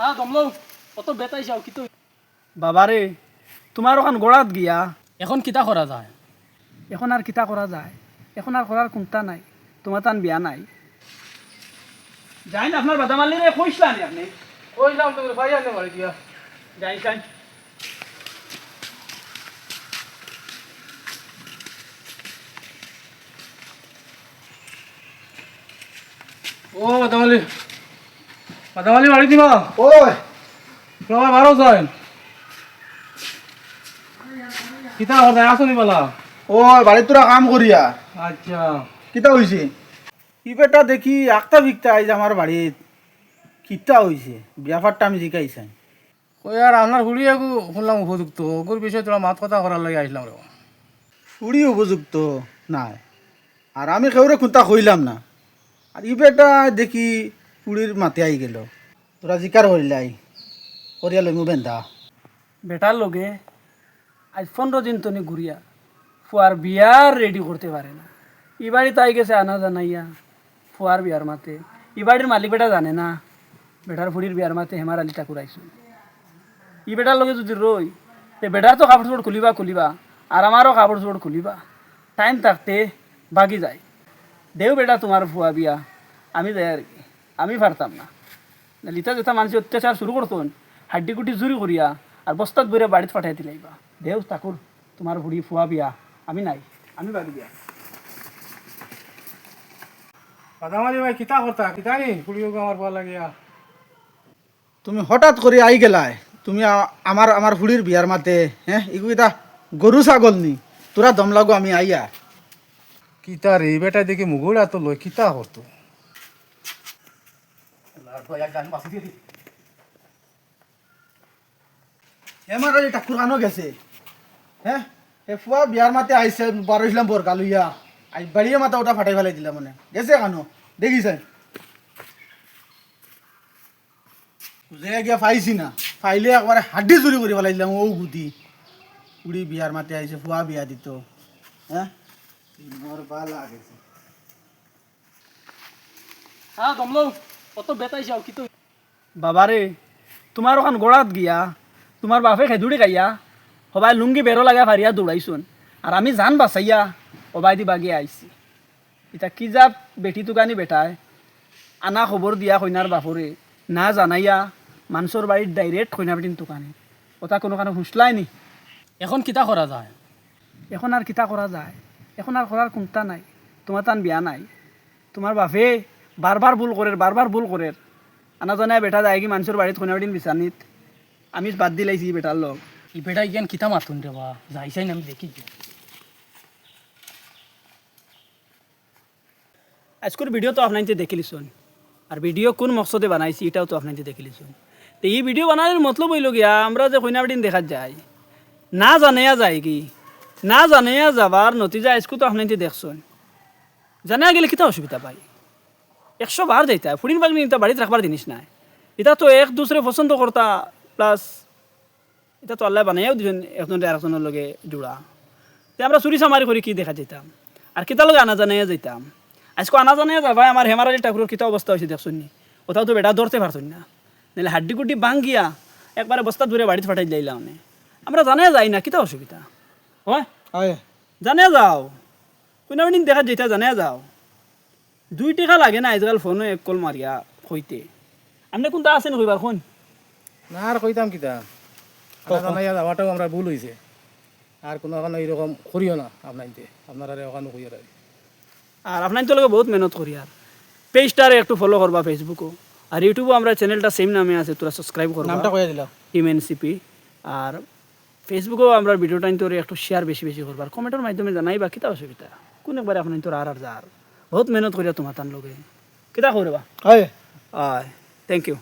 হ্যাঁ দমলো অত বেতাই যাও কিন্তু বাবারে তোমার ওখান গোড়াত গিয়া। এখন কিতা করা যায়। এখন আর কিতা করা যায়। এখন আর করার কোনটা নাই? তোমার তান বিয়া নাই। যাই না আপনার বাদামালি রে কইসলাম আপনি কইলাম তুমি ভাই আনে মারি দিয়া। যাই যাই ও বাদামালি। বাদামালি মারি দিবা? ওই। তোমার ভালো যায় কিতা কথা আসনি বলা ওই বাড়ির তোরা কাম করিয়া। আচ্ছা। কিতা হইছে? ই বেটা দেখি আক্তা বিকতা আইজ আমার বাড়িত। কিতা হইছে? বিয়াফারটা আমি জিকাইছাই ওই আর আপনার হুড়ি শুনলাম উপযুক্ত। ওগুর বিষয়ে তোরা মাত কথা করার লাগে আসলাম রে পুরি উপযুক্ত? নাই। আর আমি কেউরে খুঁতা কইলাম না। আর ই বেটা দেখি পুরীর মাতে আই গেল। তোরা জিকার করিলাই করিয়া লইমু বেন্দা। বেটার লগে আজ পনেরো দিন তনি ঘুরিয়া ফুয়ার বিয়ার রেডি করতে পারে না। ই বাড়ি তাই গেছে আনা জানাইয়া ফুয়ার বিয়ার মাতে। ই বাড়ির মালিক বেটা জানে না বেটার ফুড়ির বিয়ার মাতে হেমার আলী ঠাকুর আইসু ই বেটার লগে যদি রই তে বেটার তো কাপড় চোপড় খুলিবা খুলিবা আর আমারও কাপড় চোপড় খুলিবা। টাইম থাকতে বাগি যায়। দেও বেটা তোমার ফুয়া বিয়া, আমি দেয় আর কি, আমি পারতাম না। লিতা যেটা মানুষ অত্যাচার শুরু করতন হাড্ডি কুটি জুরি করিয়া আর বস্তাত বইরে বাড়িতে পাঠাই দিলাইবা দেও তাকুর তোমার ভুড়ি ফুয়া বিয়া। আমি নাই আমি বাগি বিয়া। বাদামালি ভাই কিতা করতা কিতা নি? হুড়ি আমার ভালো লাগিয়া তুমি হঠাৎ করে আই গেলাই। তুমি আমার আমার ফুড়ির বিয়ার মাতে হ্যাঁ এগু এটা গরু ছাগল নি? তোরা দম লাগো আমি আইয়া। কিতা রে বেটা দেখি মুগুড়া তো লই কিতা করতো ঠাকুর আনো গেছে। হ্যাঁ বিয়ার মাতে আইসে বোর গালুইয়া আই বাড়িয়ে মাথা ওটা ফাটাই ফেলাই দিলাম মানে। গেছে কানো? দেখিছেন যে পাইছি না। পাইলে একবারে হাড্ডি চুরি করে ফেলাই দিলাম ও গুটি। উড়ি বিয়ার মাতে আইছে ফুয়া বিয়া দিত। হ্যাঁ মোর হ্যাঁ দমলো অত বেতাই যাও কিন্তু বাবারে তোমার ওখান গোড়াত গিয়া তোমার বাপে খেদুড়ি গাইয়া সবাই লুঙ্গি বেরো লাগা ফারিয়া দৌড়াইছোন আর আমি জান বাঁচাইয়া সবাই দি বাগিয়ে আইছি এটা কি যা বেটি তুকানি বেটায় আনা খবর দিয়া কইনার বাপরে না জানাইয়া মানুষের বাড়ির ডাইরেক্ট কইনা বেটিন তুকানি ওটা কোনো কারণে হুঁসলাই নি? এখন কিতা করা যায়? এখন আর কিতা করা যায়। এখন আর করার কোনটা নাই? তোমার তান বিয়া নাই। তোমার বাপে বারবার ভুল করে বারবার ভুল করে আনা জানায় বেটা যায় কি মানুষের বাড়িত কোনা দিন বিচানিত আমি বাদ দিলাইছি বেটার লগ। ই বেটা ইগেন কিতা মাতুন রে বা? যাইছাই না আমি দেখি। আজকের ভিডিও তো আপনাইতে দেখিলিছুন আর ভিডিও কোন মকসদে বানাইছি, এটাও তো আপনাইতে দেখিলিছুন তো এই ভিডিও বানানোর মতলব হইল গিয়া, আমরা যে কইনা বেটিন দেখা যায় না জানাইয়া যায় কি? না জানাইয়া যাবার নতিজা আজকে তো আপনাইতে দেখছুন জানাইয়া গেলে কিতা অসুবিধা পাই একশো বার যাইতা ফুরিন বাগনি এটা বাড়িতে রাখবার জিনিস নাই। এটা তো এক দুসরে পছন্দ করতা প্লাস এটা তো আল্লাহ বানাইয়াও দুজন একজনের আরেকজনের লগে জোড়া। তে আমরা চুরি চামারি করে কি দেখা যেতাম আর কিতা লগে আনা জানাইয়া যাইতাম। আজকে আনা জানাইয়া যাবাই আমার হেমারালি ঠাকুরের কিতা অবস্থা হয়েছে দেখছুন নি? ওটাও তো বেটা ধরতে পারছুন না। নাহলে হাড্ডি কুড্ডি ভাঙ্গিয়া একবারে বস্তা দূরে বাড়িতে ফাটাই দিলাম মানে আমরা জানাইয়া যাই না কিতা অসুবিধা? হয়? জানিয়া যাও। কোনে দেখা যেটা জানিয়া যাও। দুই টাকা লাগে না আজকাল ফোনে এক কল মারিয়া কইতে আপনি কোনটা আছেন কইবার কোন না আর কইতাম কিতা। জানাইয়া যাওয়াটাও আমরা ভুল হয়েছে আর কোনো ওখানে এরকম করিও না আপনাইতে আপনারা ওখানে কইয়া আর আপনার তো বহুত মেহনত করি আর পেজটারে একটু ফলো করবা ফেসবুকও আর ইউটিউবও আমরা চ্যানেলটা সেম নামে আছে তোরা সাবস্ক্রাইব করবা নামটা কইয়া দিলাম টিম এনসিপি আর ফেসবুকেও আমরা ভিডিওটা তোর একটু শেয়ার বেশি বেশি করবার কমেন্টের মাধ্যমে জানাইবা কিতা অসুবিধা? কোন একবারে আপনার তোর আর আর যার বহুত মেহনত কৰি তোমাৰ তাৰ লগে। কিতা কৰিবা হয়। হয় থেংক ইউ